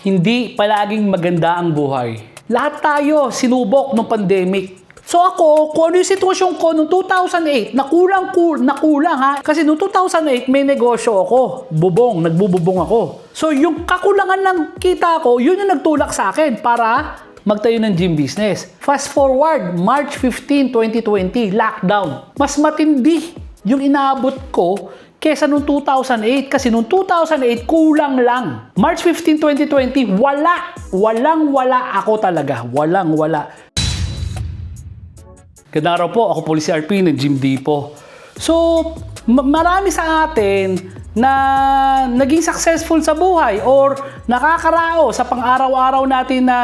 hindi palaging maganda ang buhay. Lahat tayo sinubok ng pandemic. So ako, kung ano yung sitwasyon ko noong 2008, na kulang, kul, na kulang ha. Kasi noong 2008, may negosyo ako. Bubong, nagbububong ako. So yung kakulangan ng kita ko, yun yung nagtulak sa akin para magtayo ng gym business. Fast forward, March 15, 2020, lockdown. Mas matindi yung inaabot ko kesa noong 2008 kasi noong 2008 kulang lang. March 15, 2020, wala. Walang wala ako talaga. Walang wala. Ganda araw po, ako po RP ng Jim Dipo. So, ma- marami sa atin na naging successful sa buhay or nakakarao sa pang-araw-araw natin na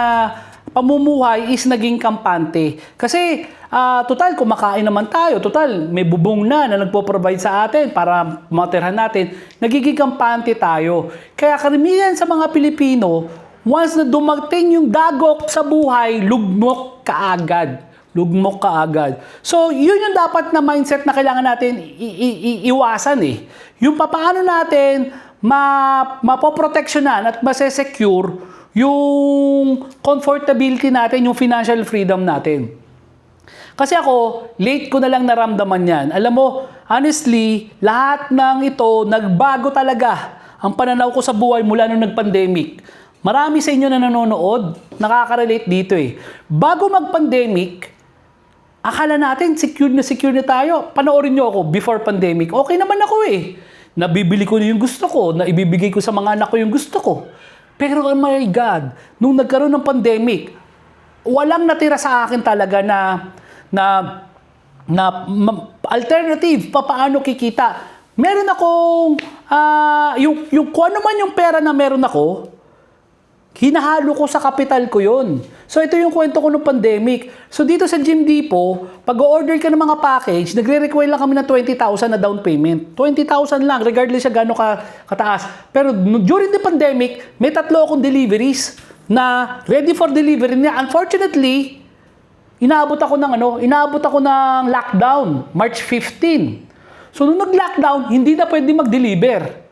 pamumuhay is naging kampante. Kasi, ah, total, kumakain naman tayo. Total, may bubong na na nagpo-provide sa atin para matirhan natin. Nagiging kampante tayo. Kaya karamihan sa mga Pilipino, once na dumating yung dagok sa buhay, lugmok kaagad lugmok ka agad. So, yun yung dapat na mindset na kailangan natin iwasan eh. Yung papaano natin ma mapoproteksyonan at masesecure yung comfortability natin, yung financial freedom natin. Kasi ako, late ko na lang naramdaman yan. Alam mo, honestly, lahat ng ito, nagbago talaga ang pananaw ko sa buhay mula nung nag-pandemic. Marami sa inyo na nanonood, nakaka-relate dito eh. Bago mag-pandemic, akala natin secure na secure na tayo. Panoorin nyo ako before pandemic. Okay naman ako eh. Nabibili ko na yung gusto ko, na ibibigay ko sa mga anak ko yung gusto ko. Pero oh my God, nung nagkaroon ng pandemic, walang natira sa akin talaga na na na ma- alternative papaano kikita. Meron akong ah, yung yung kung ano man yung pera na meron ako, hinahalo ko sa kapital ko yon. So ito yung kwento ko ng pandemic. So dito sa Gym Depot, pag order ka ng mga package, nagre-require lang kami ng 20,000 na down payment. 20,000 lang, regardless sa gaano ka kataas. Pero during the pandemic, may tatlo akong deliveries na ready for delivery niya. Unfortunately, inaabot ako ng ano, inaabot ako ng lockdown, March 15. So nung nag-lockdown, hindi na pwede mag-deliver.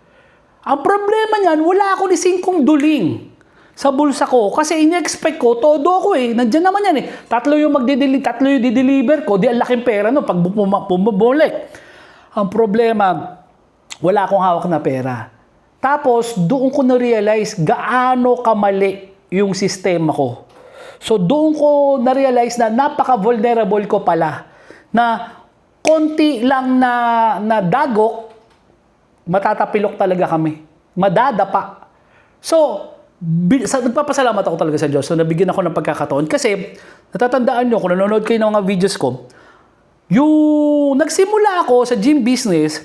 Ang problema niyan, wala ako ni singkong duling sa bulsa ko. Kasi in-expect ko, todo ako eh. Nandiyan naman yan eh. Tatlo yung magdideli, tatlo yung dideliver ko. Di ang laking pera no, pag bum- bumabalik. Ang problema, wala akong hawak na pera. Tapos, doon ko na-realize gaano kamali yung sistema ko. So, doon ko na-realize na napaka-vulnerable ko pala. Na konti lang na, na dagok, matatapilok talaga kami. Madadapa. So, sa, nagpapasalamat ako talaga sa Diyos na nabigyan ako ng pagkakataon. Kasi, natatandaan nyo, kung nanonood kayo ng mga videos ko, yung nagsimula ako sa gym business,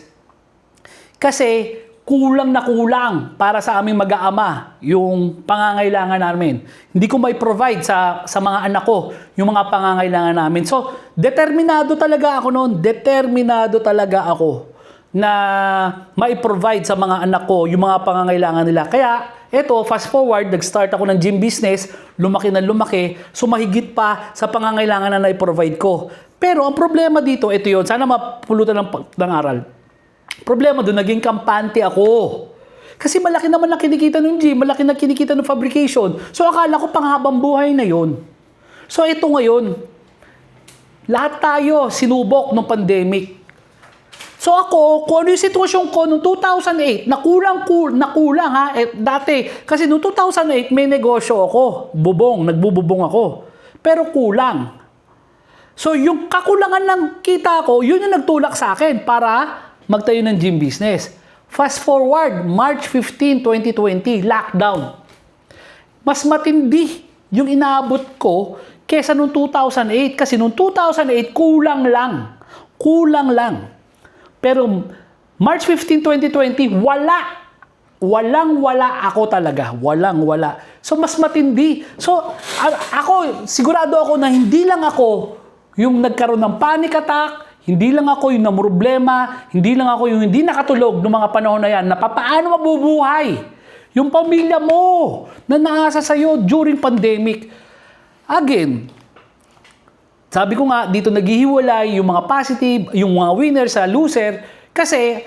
kasi kulang na kulang para sa aming mag-aama yung pangangailangan namin. Hindi ko may provide sa, sa mga anak ko yung mga pangangailangan namin. So, determinado talaga ako noon. Determinado talaga ako na mai-provide sa mga anak ko yung mga pangangailangan nila. Kaya, eto, fast forward, nag-start ako ng gym business, lumaki na lumaki, sumahigit pa sa pangangailangan na na-provide ko. Pero ang problema dito, ito yon sana mapulutan ng, ng aral. Problema doon, naging kampante ako. Kasi malaki naman na kinikita ng gym, malaki na kinikita ng fabrication. So akala ko panghabang buhay na yon. So ito ngayon, lahat tayo sinubok ng pandemic. So ako, kung ano yung sitwasyon ko noong 2008, na kulang, kul, na kulang ha, eh, dati, kasi noong 2008 may negosyo ako, bubong, nagbububong ako. Pero kulang. So yung kakulangan ng kita ko, yun yung nagtulak sa akin para magtayo ng gym business. Fast forward, March 15, 2020, lockdown. Mas matindi yung inaabot ko kesa noong 2008 kasi noong 2008 kulang lang. Kulang lang. Pero March 15, 2020, wala. Walang wala ako talaga. Walang wala. So mas matindi. So ako, sigurado ako na hindi lang ako yung nagkaroon ng panic attack, hindi lang ako yung namroblema, hindi lang ako yung hindi nakatulog noong mga panahon na yan, na papaano mabubuhay yung pamilya mo na naasa sa'yo during pandemic. Again, sabi ko nga, dito naghihiwalay yung mga positive, yung mga winner sa loser, kasi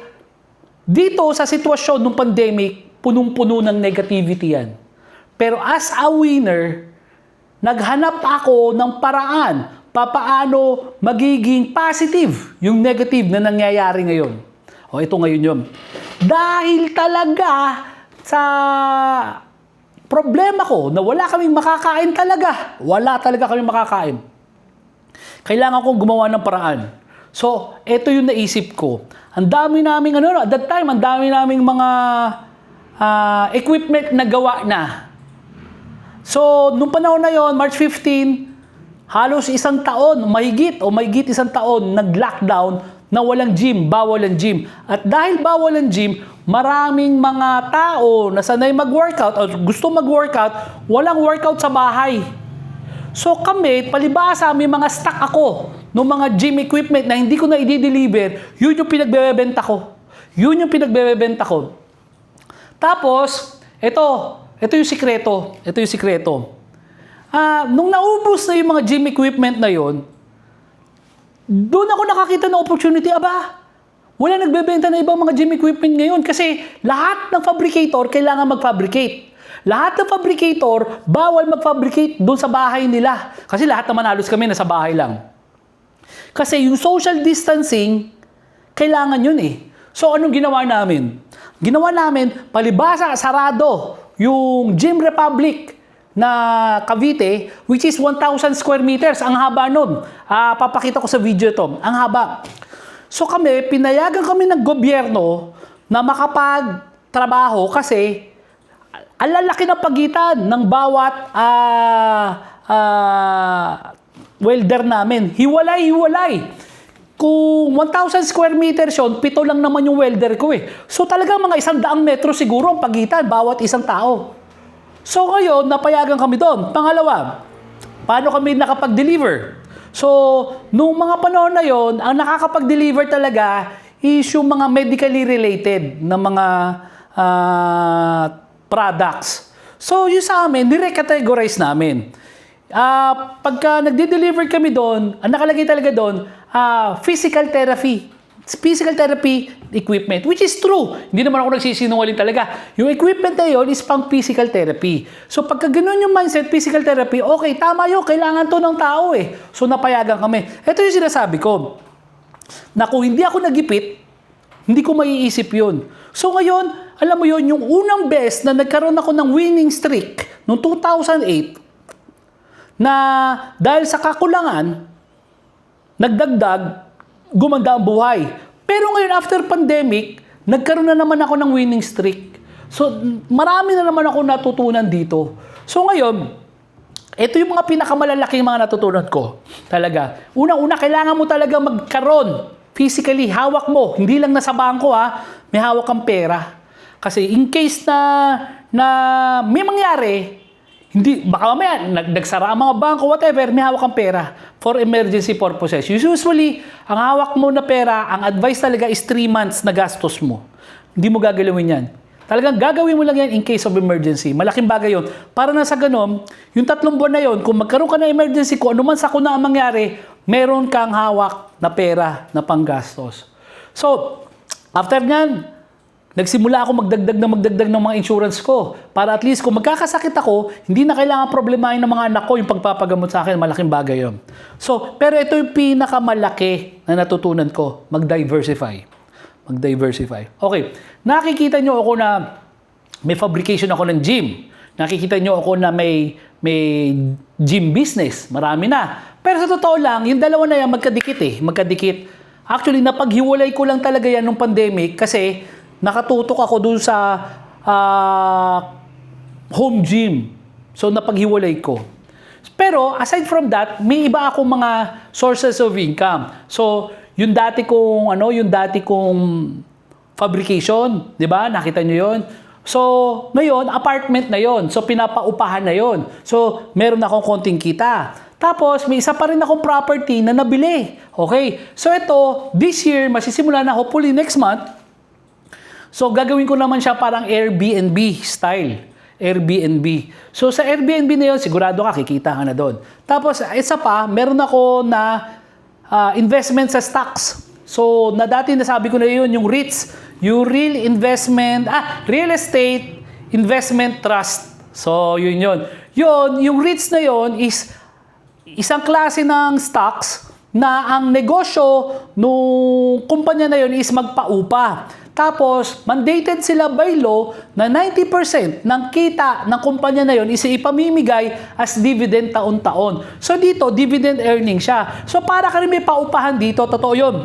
dito sa sitwasyon ng pandemic, punong-puno ng negativity yan. Pero as a winner, naghanap ako ng paraan papaano magiging positive yung negative na nangyayari ngayon. O ito ngayon yun. Dahil talaga sa problema ko na wala kaming makakain talaga. Wala talaga kaming makakain. Kailangan kong gumawa ng paraan. So, ito yung naisip ko. Ang dami naming, ano, at that time, ang dami naming mga ah, equipment na gawa na. So, nung panahon na yon, March 15, halos isang taon, mahigit o mahigit isang taon, nag-lockdown na walang gym, bawal ang gym. At dahil bawal ang gym, maraming mga tao na sanay mag-workout o gusto mag-workout, walang workout sa bahay. So kami, palibasa, may mga stock ako ng mga gym equipment na hindi ko na i-deliver, yun yung pinagbebenta ko. Yun yung pinagbebenta ko. Tapos, ito, ito yung sikreto. Ito yung sikreto. Ah, nung naubos na yung mga gym equipment na yon, doon ako nakakita ng opportunity. Aba, wala nagbebenta na ibang mga gym equipment ngayon kasi lahat ng fabricator kailangan mag-fabricate. Lahat ng fabricator, bawal mag-fabricate doon sa bahay nila. Kasi lahat naman halos kami nasa bahay lang. Kasi yung social distancing, kailangan yun eh. So anong ginawa namin? Ginawa namin, palibasa, sarado, yung Gym Republic na Cavite, which is 1,000 square meters. Ang haba nun. Ah, papakita ko sa video to. Ang haba. So kami, pinayagan kami ng gobyerno na makapagtrabaho kasi ang lalaki ng pagitan ng bawat ah, ah, welder namin. Hiwalay-hiwalay. Kung 1,000 square meters yun, pito lang naman yung welder ko eh. So talagang mga isang daang metro siguro ang pagitan bawat isang tao. So ngayon, napayagan kami doon. Pangalawa, paano kami nakapag-deliver? So, nung mga panahon na yon, ang nakakapag-deliver talaga is yung mga medically related na mga ah, products. So, yung sa amin, nire-categorize namin. Ah, pagka nagde-deliver kami doon, ang nakalagay talaga doon, ah, physical therapy. Physical therapy equipment, which is true. Hindi naman ako nagsisinungaling talaga. Yung equipment na yun is pang physical therapy. So pagka ganun yung mindset, physical therapy, okay, tama yun, kailangan to ng tao eh. So napayagan kami. Ito yung sinasabi ko, na kung hindi ako nagipit, hindi ko maiisip yun. So ngayon, alam mo yun, yung unang best na nagkaroon ako ng winning streak noong 2008, na dahil sa kakulangan, nagdagdag, gumanda ang buhay. Pero ngayon, after pandemic, nagkaroon na naman ako ng winning streak. So, marami na naman ako natutunan dito. So ngayon, ito yung mga pinakamalalaking mga natutunan ko. Talaga. Unang-una, kailangan mo talaga magkaroon physically, hawak mo. Hindi lang nasa bangko ha, may hawak kang pera. Kasi in case na, na may mangyari, hindi, baka mamaya, nag, nagsara ang mga bangko, whatever, may hawak kang pera for emergency purposes. Usually, ang hawak mo na pera, ang advice talaga is 3 months na gastos mo. Hindi mo gagalawin yan. Talagang gagawin mo lang yan in case of emergency. Malaking bagay yon. Para na sa ganon, yung tatlong buwan na yon, kung magkaroon ka ng emergency, kung ano man sa kuna ang mangyari, meron kang hawak na pera na panggastos. So, after nyan, Nagsimula ako magdagdag na magdagdag ng mga insurance ko. Para at least kung magkakasakit ako, hindi na kailangan problemahin ng mga anak ko yung pagpapagamot sa akin. Malaking bagay yun. So, pero ito yung pinakamalaki na natutunan ko. Mag-diversify. Mag-diversify. Okay. Nakikita nyo ako na may fabrication ako ng gym. Nakikita nyo ako na may, may gym business. Marami na. Pero sa totoo lang, yung dalawa na yan magkadikit eh. Magkadikit. Actually, napaghiwalay ko lang talaga yan nung pandemic kasi nakatutok ako dun sa ah, home gym. So napaghiwalay ko. Pero aside from that, may iba akong mga sources of income. So yung dati kong ano, yung dati kong fabrication, 'di ba? Nakita niyo 'yon. So, ngayon, apartment na 'yon. So pinapaupahan na 'yon. So, meron akong konting kita. Tapos, may isa pa rin akong property na nabili. Okay. So, ito, this year, masisimula na hopefully next month, So gagawin ko naman siya parang Airbnb style. Airbnb. So sa Airbnb na yun, sigurado ka, kikita ka na doon. Tapos isa pa, meron ako na ah, investment sa stocks. So na dati nasabi ko na yun, yung REITs, yung Real Investment, ah, Real Estate Investment Trust So, yun yun. Yun, yung REITs na yun is isang klase ng stocks na ang negosyo nung kumpanya na yun is magpaupa. Tapos, mandated sila by law na 90% ng kita ng kumpanya na yun is ipamimigay as dividend taon-taon. So dito, dividend earning siya. So para ka rin may paupahan dito, totoo yun.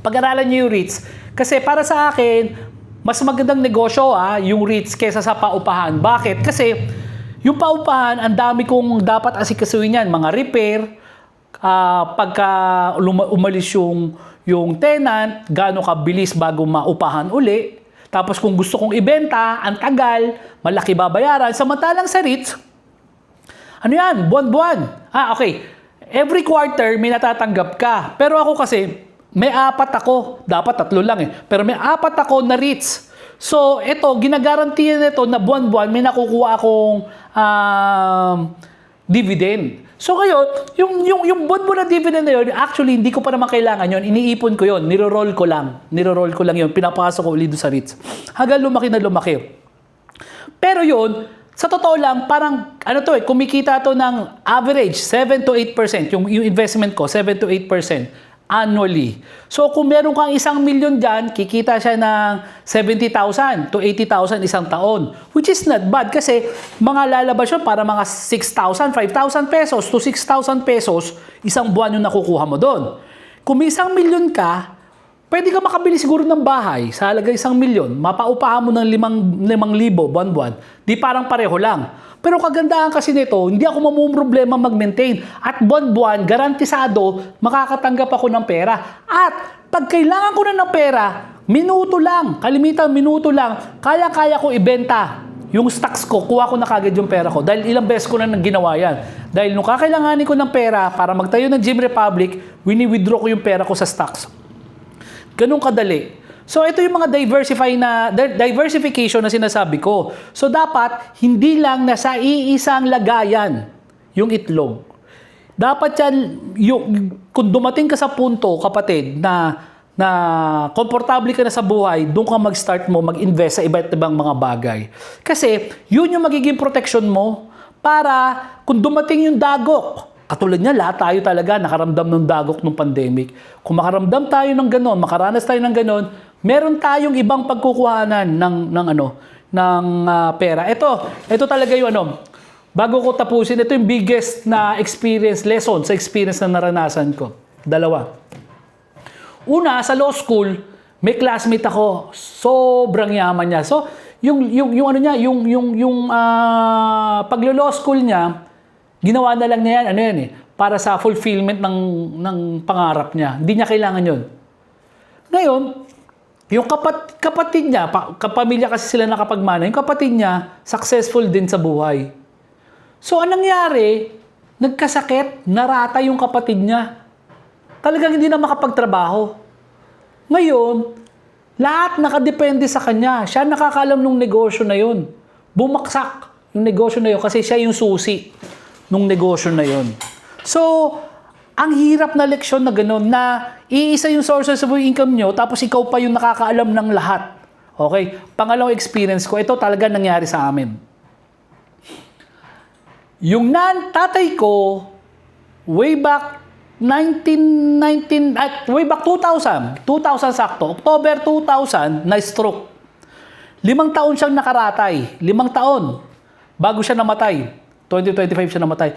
Pag-aralan niyo yung REITs. Kasi para sa akin, mas magandang negosyo ah, yung REITs kesa sa paupahan. Bakit? Kasi yung paupahan, ang dami kong dapat asikasuhin yan. Mga repair, ah, pagka umalis yung, yung tenant, gaano kabilis bago maupahan uli. Tapos kung gusto kong ibenta, ang tagal, malaki babayaran. Samantalang sa REITs, ano yan? Buwan-buwan. Ah, okay. Every quarter, may natatanggap ka. Pero ako kasi, may apat ako. Dapat tatlo lang eh. Pero may apat ako na REITs. So, ito, ginagarantiyan nito na buwan-buwan may nakukuha akong um, dividend. So ngayon, yung, yung, yung buwan-buwan na dividend na yun, actually, hindi ko pa naman kailangan yun. Iniipon ko yun. Niro-roll ko lang. Niro-roll ko lang yun. Pinapasok ko ulit sa REITs. Hanggang lumaki na lumaki. Pero yun, sa totoo lang, parang, ano to eh, kumikita to ng average, 7 to 8%. Yung, yung investment ko, 7 to 8% annually. So, kung meron kang isang milyon dyan, kikita siya ng 70,000 to 80,000 isang taon. Which is not bad kasi mga lalabas yun para mga 6,000, 5,000 pesos to 6,000 pesos isang buwan yung nakukuha mo doon. Kung may isang milyon ka, Pwede ka makabili siguro ng bahay sa halaga isang milyon, mapaupahan mo ng limang, limang libo buwan-buwan, di parang pareho lang. Pero kagandahan kasi nito, hindi ako mamumroblema mag-maintain. At buwan-buwan, garantisado, makakatanggap ako ng pera. At pag kailangan ko na ng pera, minuto lang, kalimitan minuto lang, kaya-kaya ko ibenta yung stocks ko, kuha ko na kagad yung pera ko. Dahil ilang beses ko na nang ginawa yan. Dahil nung kakailanganin ko ng pera para magtayo ng Gym Republic, wini-withdraw ko yung pera ko sa stocks. Ganun kadali. So ito yung mga diversify na di- diversification na sinasabi ko. So dapat hindi lang nasa iisang lagayan yung itlog. Dapat yan yung kung dumating ka sa punto kapatid na na komportable ka na sa buhay, doon ka mag-start mo mag-invest sa iba't ibang mga bagay. Kasi yun yung magiging protection mo para kung dumating yung dagok, Katulad niya, lahat tayo talaga nakaramdam ng dagok ng pandemic. Kung makaramdam tayo ng ganon, makaranas tayo ng ganon, meron tayong ibang pagkukuhanan ng, ng ano, ng ah, pera. Ito, ito talaga yung ano, bago ko tapusin, ito yung biggest na experience, lesson sa experience na naranasan ko. Dalawa. Una, sa law school, may classmate ako, sobrang yaman niya. So, yung yung yung ano niya, yung yung yung ah, paglo-law school niya, ginawa na lang niya yan, ano yan eh, para sa fulfillment ng ng pangarap niya. Hindi niya kailangan 'yon. Ngayon, yung kapat, kapatid niya, pa, kapamilya kasi sila nakapagmana, yung kapatid niya, successful din sa buhay. So, anong nangyari? Nagkasakit, narata yung kapatid niya. Talagang hindi na makapagtrabaho. Ngayon, lahat nakadepende sa kanya. Siya nakakalam ng negosyo na yun. Bumaksak yung negosyo na yun kasi siya yung susi ng negosyo na yun. So, ang hirap na leksyon na gano'n na iisa yung sources of income nyo tapos ikaw pa yung nakakaalam ng lahat. Okay? Pangalawang experience ko, ito talaga nangyari sa amin. Yung nan tatay ko, way back 1919 at way back 2000, 2000 sakto, October 2000 na stroke. Limang taon siyang nakaratay, limang taon bago siya namatay. 2025 siya namatay.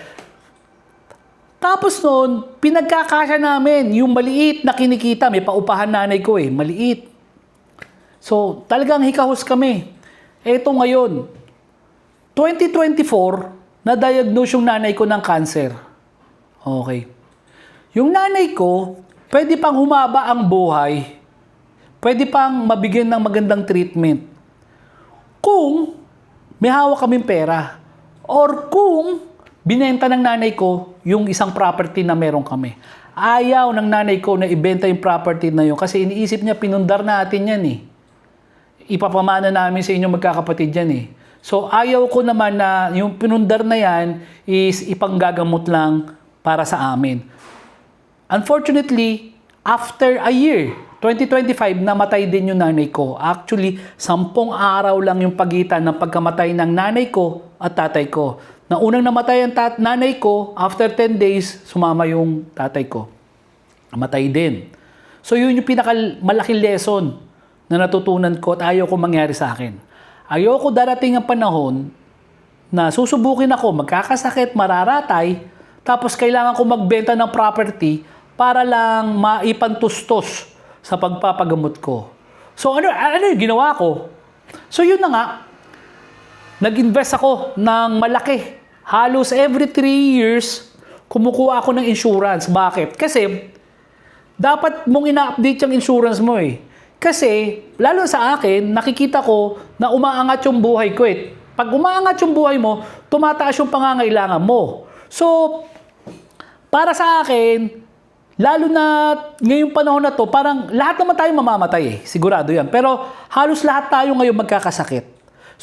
Tapos noon, pinagkakasya namin yung maliit na kinikita, may paupahan nanay ko eh, maliit. So, talagang hikahos kami. Eto ngayon, 2024, na-diagnose yung nanay ko ng cancer. Okay. Yung nanay ko, pwede pang humaba ang buhay. Pwede pang mabigyan ng magandang treatment. Kung may hawak kaming pera. Or kung binenta ng nanay ko yung isang property na meron kami. Ayaw ng nanay ko na ibenta yung property na yun kasi iniisip niya pinundar natin yan eh. Ipapamana namin sa inyo magkakapatid yan eh. So ayaw ko naman na yung pinundar na yan is ipanggagamot lang para sa amin. Unfortunately, after a year, 2025, namatay din yung nanay ko. Actually, sampung araw lang yung pagitan ng pagkamatay ng nanay ko at tatay ko. Na unang namatay ang tat- nanay ko, after 10 days, sumama yung tatay ko. Namatay din. So yun yung pinakamalaking lesson na natutunan ko at ayaw ko mangyari sa akin. Ayaw ko darating ang panahon na susubukin ako, magkakasakit, mararatay, tapos kailangan ko magbenta ng property para lang maipantustos sa pagpapagamot ko. So ano, ano yung ginawa ko? So yun na nga, nag-invest ako ng malaki. Halos every 3 years, kumukuha ako ng insurance. Bakit? Kasi dapat mong ina-update yung insurance mo eh. Kasi, lalo sa akin, nakikita ko na umaangat yung buhay ko eh. Pag umaangat yung buhay mo, tumataas yung pangangailangan mo. So, para sa akin, lalo na ngayong panahon na to, parang lahat naman tayo mamamatay eh. Sigurado yan. Pero halos lahat tayo ngayon magkakasakit.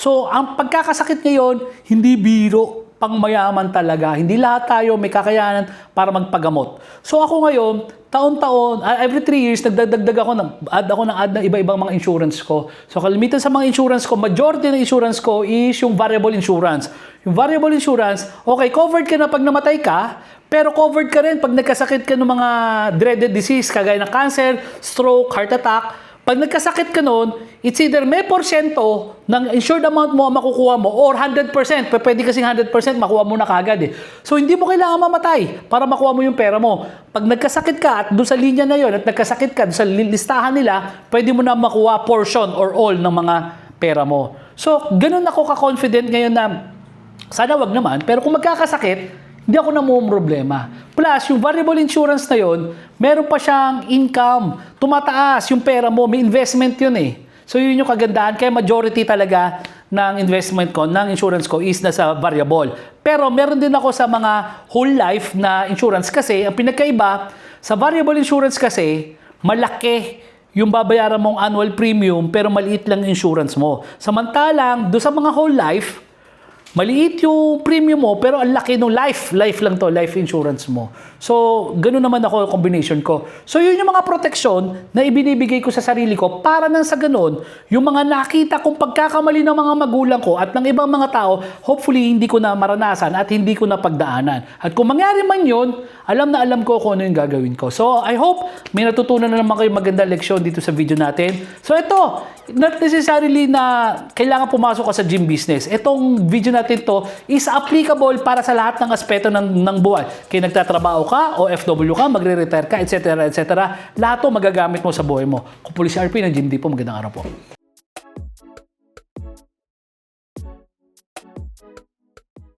So, ang pagkakasakit ngayon, hindi biro, pang mayaman talaga. Hindi lahat tayo may kakayanan para magpagamot. So ako ngayon, taon-taon, ah, every 3 years, nagdadagdag ako ng, add ako ng add ng iba-ibang mga insurance ko. So kalimitan sa mga insurance ko, majority ng insurance ko is yung variable insurance. Yung variable insurance, okay, covered ka na pag namatay ka, pero covered ka rin pag nagkasakit ka ng mga dreaded disease, kagaya ng cancer, stroke, heart attack, pag nagkasakit ka noon, it's either may porsyento ng insured amount mo ang makukuha mo or 100%. P- Pwede kasing 100% makuha mo na kagad eh. So hindi mo kailangan mamatay para makuha mo yung pera mo. Pag nagkasakit ka at doon sa linya na yon at nagkasakit ka sa li- listahan nila, pwede mo na makuha portion or all ng mga pera mo. So ganun ako ka-confident ngayon na sana wag naman, pero kung magkakasakit, hindi ako na problema. Plus, yung variable insurance na yon, meron pa siyang income. Tumataas yung pera mo, may investment yun eh. So yun yung kagandahan. Kaya majority talaga ng investment ko, ng insurance ko is nasa variable. Pero meron din ako sa mga whole life na insurance kasi ang pinagkaiba, sa variable insurance kasi, malaki yung babayaran mong annual premium pero maliit lang insurance mo. Samantalang, do sa mga whole life, Maliit yung premium mo, pero ang laki ng life. Life lang to, life insurance mo. So, ganun naman ako combination ko. So, yun yung mga proteksyon na ibinibigay ko sa sarili ko para nang sa ganun, yung mga nakita kong pagkakamali ng mga magulang ko at ng ibang mga tao, hopefully hindi ko na maranasan at hindi ko na pagdaanan. At kung mangyari man yun, alam na alam ko kung ano yung gagawin ko. So, I hope may natutunan na naman kayo magandang leksyon dito sa video natin. So, ito, not necessarily na kailangan pumasok ka sa gym business. Itong video natin to is applicable para sa lahat ng aspeto ng, ng buhay. Kaya nagtatrabaho ka, o FW ka, magre-retire ka, etc. etc. Lahat to magagamit mo sa buhay mo. Kung Police RP ng Gym Depot, magandang araw po.